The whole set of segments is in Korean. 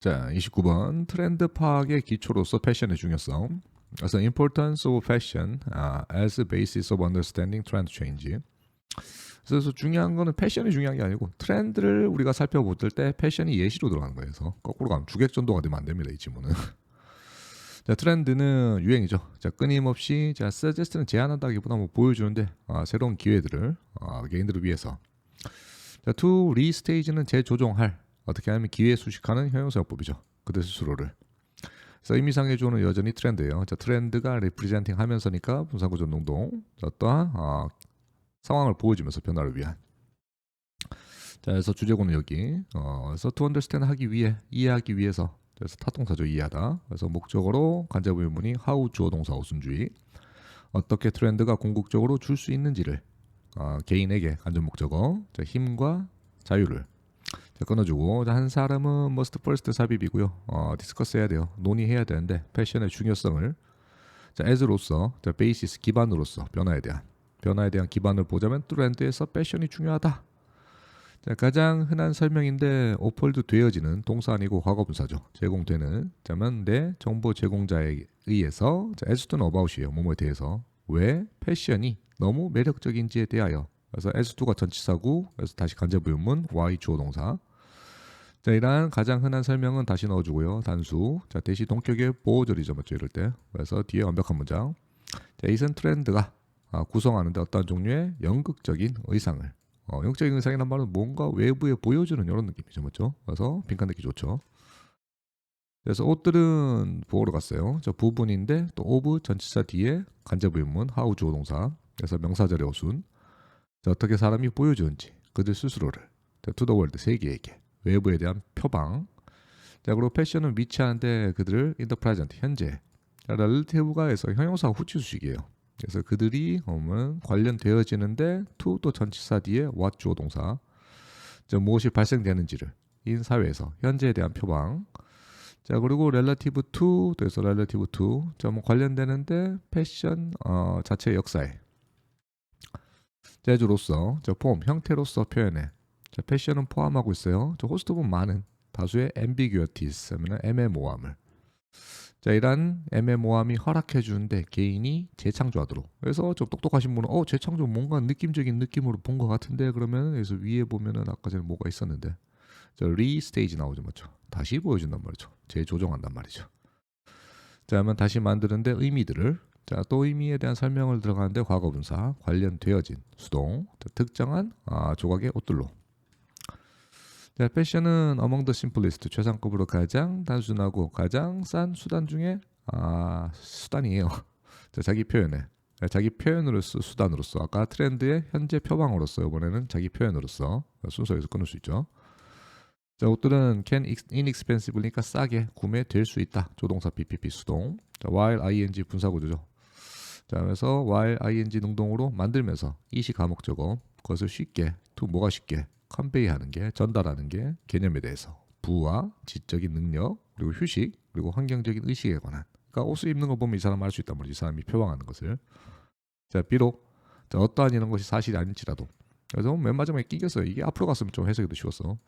자, 29번 트렌드 파악의 기초로서 패션의 중요성. 그래서 importance of fashion uh, as a basis of understanding trend change. 그래서 중요한 거는 패션이 중요한 게 아니고 트렌드를 우리가 살펴볼 때 패션이 예시로 들어가는 거예요. 그래서 거꾸로 가면 주객전도가 되면 안 됩니다. 이 지문은. 자, 트렌드는 유행이죠. 자, 끊임없이 자, 서제스트는 제안한다기보다 뭐 보여주는데 아, 새로운 기회들을 아, 개인들을 위해서. 자, to 리스테이지는 재조정할 어떻게 하면 기회 수식하는 형용사용법이죠. 그들 스스로를. 그래서 의미상의 조는 여전히 트렌드예요. 자, 트렌드가 리프리젠팅 하면서니까 분산구조 자, 어떠한 아, 상황을 보여주면서 변화를 위한. 자, 그래서 주제고는 여기. 어, 그래서 to understand 하기 위해 이해하기 위해서. 그래서 타동사죠 이해하다. 그래서 목적어로 간접 의문이 how 주어 동사 우순주의. 어떻게 트렌드가 궁극적으로 줄 수 있는지를 어, 개인에게 간접 목적어 자, 힘과 자유를 자, 끊어주고 자, 한 사람은 must first 삽입이고요. 어, 디스커스 해야 돼요. 논의해야 되는데 패션의 중요성을 자, as로서 자, 베이시스 기반으로서 변화에 대한 변화에 대한 기반을 보자면 트렌드에서 패션이 중요하다. 자, 가장 흔한 설명인데 오폴드 되어지는 동사 아니고 과거 분사죠. 제공되는 자면 내 정보 제공자에 의해서 자, as 또는 about이에요. 뭐뭐에 대해서 왜 패션이 너무 매력적인지에 대하여 그래서 as2가 전치사고 그래서 다시 간접부문문 y 주어 동사 자 이러한 가장 흔한 설명은 다시 넣어주고요. 단수. 자 대시 동격의 보호절이죠. 맞죠? 이럴 때. 그래서 뒤에 완벽한 문장. 자 이선 트렌드가 아, 구성하는데 어떤 종류의 연극적인 의상을. 어, 영적인 의상이란 말은 뭔가 외부에 보여주는 이런 느낌이죠. 맞죠? 그래서 빈칸 넣기 좋죠. 그래서 옷들은 보호로 갔어요. 저 부분인데 또 오브 전치사 뒤에 간접부문 하우 주어 동사. 그래서 명사절의 옷은 자, 어떻게 사람이 보여주는지. 그들 스스로를. 투더월드 세계에게 외부에 대한 표방. 자 그리고 패션은 위치하는데 그들을 present 현재. 해서 형용사 후치 수식이에요. 그래서 그들이 오면 관련되어지는데 to 또 전치사 뒤에 what 주어 동사. 자, 무엇이 발생되는지를 인 사회에서 현재에 대한 표방. 자 그리고 relative to 그래서 relative to. 자뭐 관련되는데 패션 어, 자체 역사에. 재주로서 저 폼, 형태로서 표현해. 자, 패션은 포함하고 있어요. 저 호스트 보면 많은 다수의 하면 애매모함을. 자, 이런 애매모함이 허락해 주는데 개인이 재창조하도록. 그래서 좀 똑똑하신 분은 어, 재창조 뭔가 느낌적인 느낌으로 본 것 같은데 그러면 그래서 위에 보면은 아까 전에 뭐가 있었는데 저 리스테이지 나오죠, 맞죠? 다시 보여준단 말이죠. 재조정한단 말이죠. 자, 그러면 다시 만드는데 의미들을 자, 또 의미에 대한 설명을 들어가는데 과거 분사 관련되어진 수동 특정한 아, 조각의 옷들로. 자, 패션은 among the simplest 최상급으로 가장 단순하고 가장 싼 수단 중에 아, 수단이에요. 자, 자기 표현에 자, 자기 표현으로서 수단으로서 아까 트렌드의 현재 표방으로서 이번에는 자기 표현으로서 순서에서 끊을 수 있죠. 자, 옷들은 can inexpensively니까 싸게 구매될 수 있다. 조동사 PPP 수동. 자, while ing 분사 구조죠. 자, 그래서 while ing 능동으로 만들면서 이시 가목적어 그것을 쉽게 to 뭐가 쉽게 컨베이하는 게 전달하는 게 개념에 대해서 부와 지적인 능력 그리고 휴식 그리고 환경적인 의식에 관한. 그러니까 옷을 입는 거 보면 이 사람 알 수 있단 말이지. 이 사람이 표방하는 것을. 자 비록 자, 어떠한 이런 것이 사실이 아닐지라도. 그래서 맨 마지막에 끼겼어요 이게 앞으로 갔으면 좀 해석이 더 쉬웠어.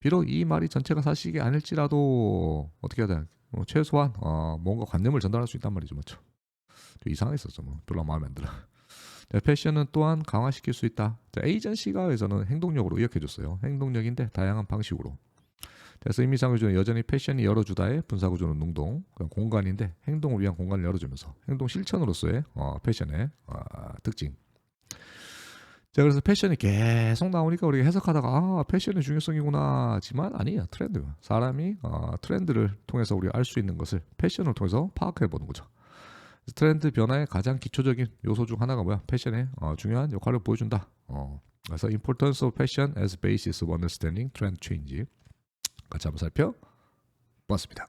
비록 이 말이 전체가 사실이 아닐지라도 어떻게 해야 돼뭐 최소한 어, 뭔가 관념을 전달할 수 있단 말이죠 맞죠 좀 이상했었어 뭐. 별로 마음에 안 들어. 자, 패션은 또한 강화시킬 수 있다. 자, 에이전시가에서는 행동력으로 의역해줬어요. 행동력인데 다양한 방식으로. 그래서 의미상을 주는 여전히 패션이 열어주다의 분사구조는 능동 공간인데 행동을 위한 공간을 열어주면서 행동 실천으로서의 어, 패션의 어, 특징. 자 그래서 패션이 계속 나오니까 우리가 해석하다가 아 패션의 중요성이구나지만 아니야 트렌드 사람이 어, 트렌드를 통해서 우리가 알 수 있는 것을 패션을 통해서 파악해 보는 거죠 트렌드 변화의 가장 기초적인 요소 중 하나가 뭐야? 패션의 어, 중요한 역할을 보여준다. 어, 그래서 importance of fashion as basis of understanding trend change 같이 한번 살펴봤습니다.